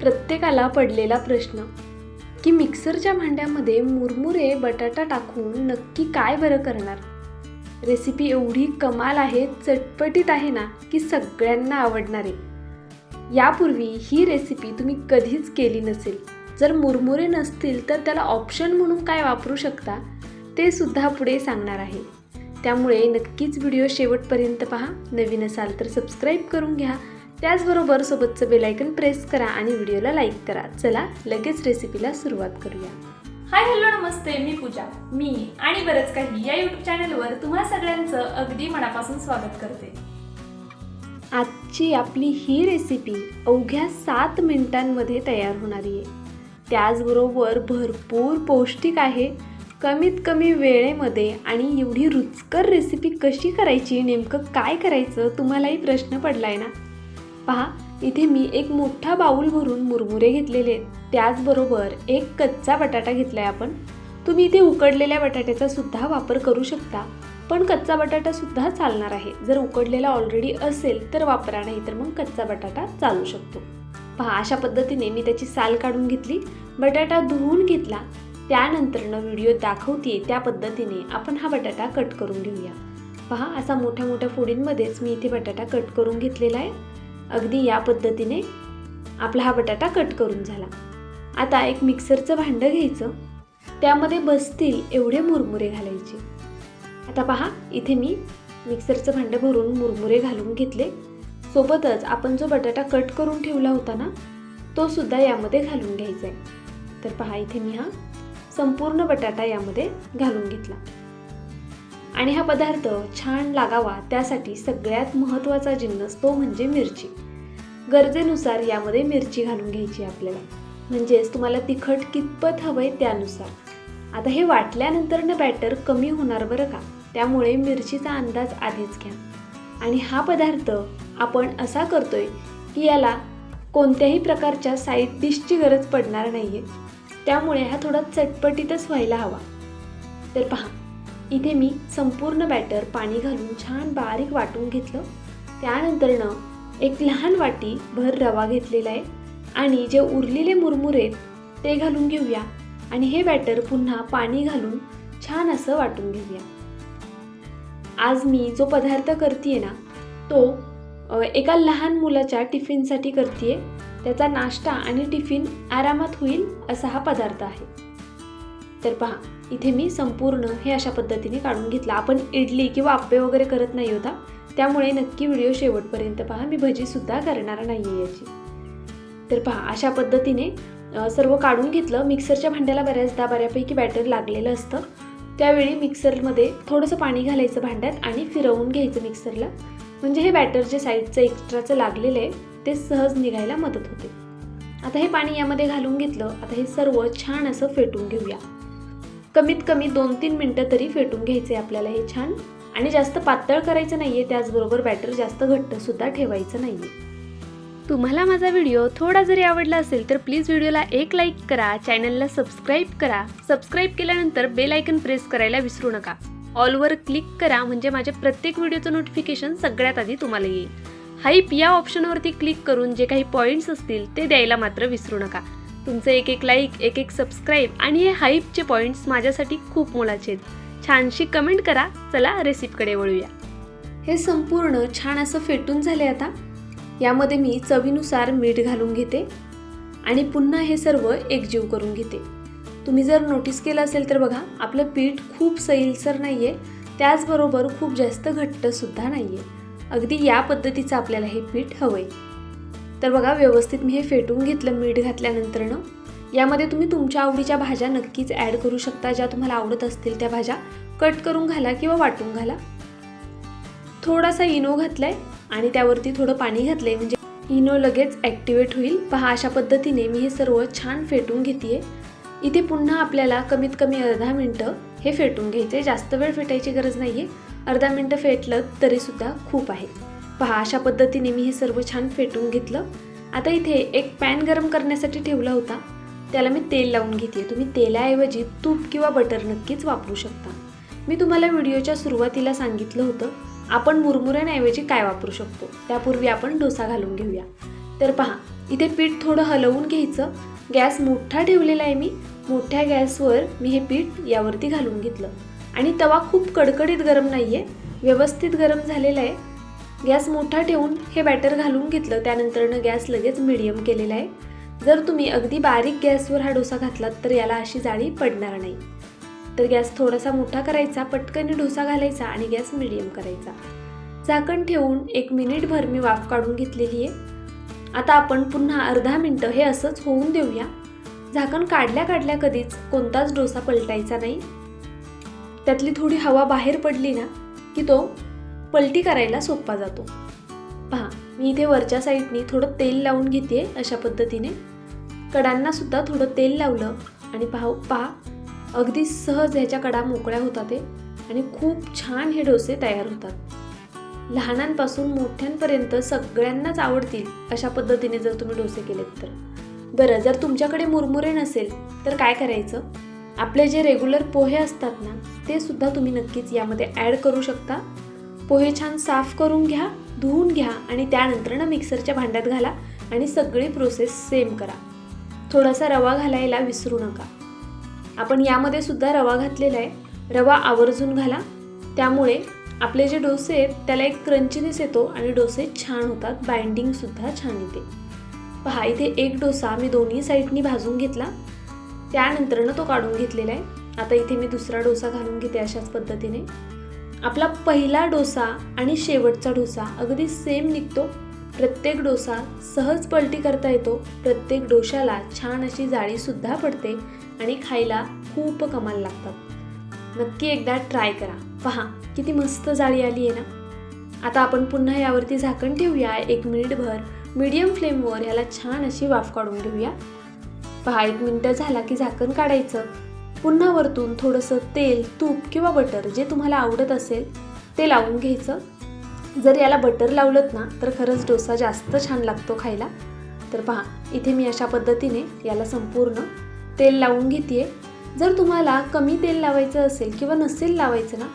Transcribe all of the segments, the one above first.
प्रत्येकाला पडलेला प्रश्न की मिक्सरच्या भांड्यामध्ये मुरमुरे बटाटा टाकून नक्की काय बरं करणार? रेसिपी एवढी कमाल आहे चटपटीत आहे ना की सगळ्यांना आवडणार. आहे यापूर्वी ही रेसिपी तुम्ही कधीच केली नसेल. जर मुरमुरे नसतील तर त्याला ऑप्शन म्हणून काय वापरू शकता ते सुद्धा पुढे सांगणार आहे. त्यामुळे नक्कीच व्हिडिओ शेवटपर्यंत पहा. नवीन असाल तर सबस्क्राईब करून घ्या. त्याचबरोबर सोबतचं बेलायकन प्रेस करा आणि व्हिडिओला लाईक करा. चला लगेच रेसिपीला सुरुवात करूया. हाय हॅलो नमस्ते. मी पूजा. मी आणि बरंच काही या यूट्यूब चॅनलवर तुम्हा सगळ्यांचं अगदी मनापासून स्वागत करते. आजची आपली ही रेसिपी अवघ्या सात मिनिटांमध्ये तयार होणारी आहे. त्याचबरोबर भरपूर पौष्टिक आहे. कमीत कमी वेळेमध्ये आणि एवढी रुचकर रेसिपी कशी करायची नेमकं काय करायचं तुम्हालाही प्रश्न पडलाय ना? पहा इथे मी एक मोठा बाऊल भरून मुरमुरे घेतलेले त्याचबरोबर एक कच्चा बटाटा घेतला आहे आपण. तुम्ही इथे उकडलेल्या बटाट्याचा सुद्धा वापर करू शकता. पण कच्चा बटाटा सुद्धा चालणार आहे. जर उकडलेला ऑलरेडी असेल तर वापरा नाही तर मग कच्चा बटाटा चालू शकतो. पहा अशा पद्धतीने मी त्याची साल काढून घेतली बटाटा धुवून घेतला. त्यानंतरनं व्हिडिओ दाखवते त्या पद्धतीने आपण हा बटाटा कट करून घेऊया. पहा असा मोठ्या मोठ्या फोडींमध्येच मी इथे बटाटा कट करून घेतलेला आहे. अगदी या पद्धतीने आपला हा बटाटा कट करून झाला. आता एक मिक्सरचं भांडं घ्यायचं. त्यामध्ये बसतील एवढे मुरमुरे घालायचे. आता पहा इथे मी मिक्सरचं भांडं भरून मुरमुरे घालून घेतले. सोबतच आपण जो बटाटा कट करून ठेवला होता ना तो सुद्धा यामध्ये घालून घ्यायचा आहे. तर पहा इथे मी हा संपूर्ण बटाटा यामध्ये घालून घेतला. आणि हा पदार्थ छान लागावा त्यासाठी सगळ्यात महत्त्वाचा जिन्नस तो म्हणजे मिरची. गरजेनुसार यामध्ये मिरची घालून घ्यायची आपल्याला. म्हणजेच तुम्हाला तिखट कितपत हवं आहे त्यानुसार. आता हे वाटल्यानंतर बॅटर कमी होणार बरं का? त्यामुळे मिरचीचा अंदाज आधीच घ्या. आणि हा पदार्थ आपण असा करतोय की याला कोणत्याही प्रकारच्या साईड डिशची गरज पडणार नाही आहे त्यामुळे हा थोडा चटपटीतच व्हायला हवा. तर पहा इथे मी संपूर्ण बॅटर पाणी घालून छान बारीक वाटून घेतलं. त्यानंतरनं एक लहान वाटी भर रवा घेतलेला आहे. आणि जे उरलेले मुरमुरे आहेत ते घालून घेऊया. आणि हे बॅटर पुन्हा पाणी घालून छान असं वाटून घेऊया. आज मी जो पदार्थ करते ना तो एका लहान मुलाच्या टिफिनसाठी करते त्याचा नाश्ता आणि टिफिन आरामात होईल असा हा पदार्थ आहे. तर पहा इथे मी संपूर्ण हे अशा पद्धतीने काढून घेतलं. आपण इडली किंवा आप्पे वगैरे करत नाही होता. त्यामुळे नक्की व्हिडिओ शेवटपर्यंत पहा. मी भजीसुद्धा करणार नाही आहे याची. तर पहा अशा पद्धतीने सर्व काढून घेतलं. मिक्सरच्या भांड्याला बऱ्याचदा बऱ्यापैकी बॅटर लागलेलं असतं. त्यावेळी मिक्सरमध्ये थोडंसं पाणी घालायचं भांड्यात आणि फिरवून घ्यायचं मिक्सरला. म्हणजे हे बॅटर जे साईडचं एक्स्ट्राचं लागलेलं आहे ते सहज निघायला मदत होते. आता हे पाणी यामध्ये घालून घेतलं. आता हे सर्व छान असं फेटून घेऊया. कमीत कमी दोन तीन मिनटं तरी फेटून घ्यायचे आपल्याला हे छान. आणि जास्त पातळ करायचं नाही आहे त्याचबरोबर बॅटर जास्त घट्टसुद्धा ठेवायचं नाही आहे तुम्हाला माझा व्हिडिओ थोडा जरी आवडला असेल तर प्लीज व्हिडिओला एक लाईक करा चॅनलला सबस्क्राईब करा. सबस्क्राईब केल्यानंतर बेल आयकन प्रेस करायला विसरू नका. ऑलवर क्लिक करा म्हणजे माझ्या प्रत्येक व्हिडिओचं नोटिफिकेशन सगळ्यात आधी तुम्हाला येईल. हाईप या ऑप्शनवरती क्लिक करून जे काही पॉईंट्स असतील ते द्यायला मात्र विसरू नका. तुमचं एक एक लाईक एक एक सबस्क्राईब आणि हे हाईपचे पॉईंट्स माझ्यासाठी खूप मोलाचे आहेत. छानशी कमेंट करा. चला रेसिपीकडे वळूया. हे संपूर्ण छान असं फेटून झाले आता. यामध्ये मी चवीनुसार मीठ घालून घेते आणि पुन्हा हे सर्व एकजीव करून घेते. तुम्ही जर नोटीस केलं असेल तर बघा आपलं पीठ खूप सैलसर नाही आहे त्याचबरोबर खूप जास्त घट्टसुद्धा नाही आहे अगदी या पद्धतीचं आपल्याला हे पीठ हवं आहे तर बघा व्यवस्थित मी हे फेटून घेतलं मीठ घातल्यानंतरनं. यामध्ये तुम्ही तुमच्या आवडीच्या भाज्या नक्कीच ॲड करू शकता ज्या तुम्हाला आवडत असतील त्या भाज्या. कट करून घाला किंवा वाटून घाला. थोडासा इनो घातलाय आणि त्यावरती थोडं पाणी घातलंय म्हणजे इनो लगेच ॲक्टिवेट होईल. पहा अशा पद्धतीने मी हे सर्व छान फेटून घेते इथे पुन्हा आपल्याला कमीत कमी अर्धा मिनटं हे फेटून घ्यायचे. जास्त वेळ फेटायची गरज नाही आहे अर्धा मिनटं फेटलं तरीसुद्धा खूप आहे. पहा अशा पद्धतीने मी हे सर्व छान फेटून घेतलं. आता इथे एक पॅन गरम करण्यासाठी ठेवला होता. त्याला मी तेल लावून घेते तुम्ही तेलाऐवजी तूप किंवा बटर नक्कीच वापरू शकता. मी तुम्हाला व्हिडिओच्या सुरुवातीला सांगितलं होतं आपण मुरमुऱ्यांऐवजी काय वापरू शकतो? त्यापूर्वी आपण डोसा घालून घेऊया. तर पहा इथे पीठ थोडं हलवून घ्यायचं. गॅस मोठा ठेवलेला आहे मी. मोठ्या गॅसवर मी हे पीठ यावरती घालून घेतलं. आणि तवा खूप कडकडीत गरम नाही आहे व्यवस्थित गरम झालेला आहे. गॅस मोठा ठेवून हे बॅटर घालून घेतलं त्यानंतरनं गॅस लगेच मिडियम केलेला आहे. जर तुम्ही अगदी बारीक गॅसवर हा डोसा घातलात तर याला अशी जाळी पडणार नाही. तर गॅस थोडासा मोठा करायचा पटकन डोसा घालायचा आणि गॅस मिडियम करायचा. झाकण ठेवून एक मिनिटभर मी वाफ काढून घेतलेली आहे. आता आपण पुन्हा अर्धा मिनटं हे असंच होऊन देऊया. झाकण काढल्या काढल्या कधीच कोणताच डोसा पलटायचा नाही. त्यातली थोडी हवा बाहेर पडली ना की तो पलटी करायला सोपा जातो. पहा मी इथे वरच्या साईडनी थोडं तेल लावून घेते अशा पद्धतीने. कडांनासुद्धा थोडं तेल लावलं आणि पाहू पहा अगदी सहज ह्याच्या कडा मोकळ्या होतात ते आणि खूप छान हे डोसे तयार होतात. लहानांपासून मोठ्यांपर्यंत सगळ्यांनाच आवडतील अशा पद्धतीने जर तुम्ही डोसे केलेत तर. बरं जर तुमच्याकडे मुरमुरे नसेल तर काय करायचं? आपले जे रेग्युलर पोहे असतात ना ते सुद्धा तुम्ही नक्कीच यामध्ये ॲड करू शकता. पोहे छान साफ करून घ्या धुवून घ्या आणि त्यानंतर ना मिक्सरच्या भांड्यात घाला आणि सगळी प्रोसेस सेम करा. थोडासा रवा घालायला विसरू नका. आपण यामध्ये सुद्धा रवा घातलेला आहे. रवा आवर्जून घाला. त्यामुळे आपले जे डोसे आहेत त्याला एक क्रंचीनेस येतो आणि डोसे छान होतात. बाइंडिंगसुद्धा छान येते. पहा इथे एक डोसा मी दोन्ही साईडनी भाजून घेतला. त्यानंतरनं तो काढून घेतलेला आहे. आता इथे मी दुसरा डोसा घालून घेते अशाच पद्धतीने. आपला पहिला डोसा आणि शेवटचा डोसा अगदी सेम निघतो. प्रत्येक डोसा सहज पलटी करता येतो. प्रत्येक डोशाला छान अशी जाळीसुद्धा पडते आणि खायला खूप कमाल लागतात नक्की एकदा ट्राय करा. पहा किती मस्त जाळी आली आहे ना? आता आपण पुन्हा यावरती झाकण ठेवूया. एक मिनिटभर मीडियम फ्लेमवर याला छान अशी वाफ काढून घेऊया. पहा एक मिनटं झाला की झाकण काढायचं. पुन्हा वरतून थोडंसं तेल तूप किंवा बटर जे तुम्हाला आवडत असेल ते लावून घ्यायचं. जर याला बटर लावलं ना तर खरंच डोसा जास्त छान लागतो खायला. तर पहा इथे मी अशा पद्धतीने याला संपूर्ण तेल लावून घेते जर तुम्हाला कमी तेल लावायचं असेल किंवा नसेल लावायचं ना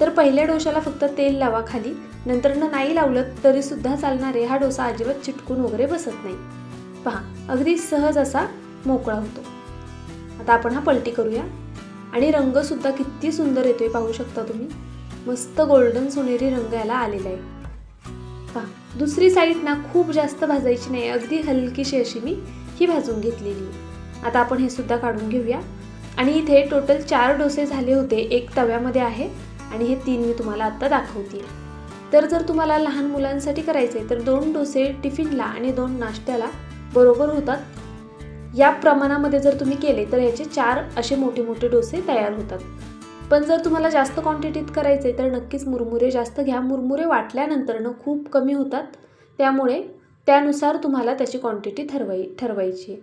तर पहिल्या डोशाला फक्त तेल लावा खाली. नंतरनं नाही लावलं तरीसुद्धा चालणारे हा डोसा अजिबात चिटकून वगैरे बसत नाही. पहा अगदी सहज असा मोकळा होतो. आता आपण हा पलटी करूया. आणि रंगसुद्धा किती सुंदर येतोय पाहू शकता तुम्ही. मस्त गोल्डन सोनेरी रंग याला आलेला आहे. पहा दुसरी साईड ना खूप जास्त भाजायची नाही अगदी हलकीशी अशी मी ही भाजून घेतलेली आता आपण हे सुद्धा काढून घेऊया. आणि इथे टोटल चार डोसे झाले होते एक तव्यामध्ये आहे आणि हे तीन मी तुम्हाला आत्ता दाखवते तर जर तुम्हाला लहान मुलांसाठी करायचे तर दोन डोसे टिफिनला आणि दोन नाश्त्याला बरोबर होतात. या प्रमाणामध्ये जर तुम्ही केले तर याचे चार असे मोठे मोठे डोसे तयार होतात. पण जर तुम्हाला जास्त क्वांटिटीत करायचे तर नक्कीच मुरमुरे जास्त घ्या. मुरमुरे वाटल्यानंतरनं खूप कमी होतात. त्यामुळे त्यानुसार तुम्हाला त्याची क्वांटिटी ठरवाई ठरवायची आहे.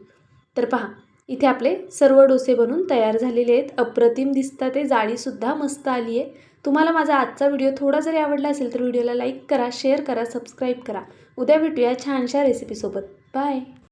तर पहा इथे आपले सर्व डोसे बनून तयार झालेले आहेत. अप्रतिम दिसतात ते. जाळीसुद्धा मस्त आली आहे. तुम्हाला माझा आजचा व्हिडिओ थोडा जरी आवडला असेल तर व्हिडिओला लाईक करा शेअर करा सबस्क्राईब करा. उद्या भेटूया छानशा रेसिपीसोबत. बाय!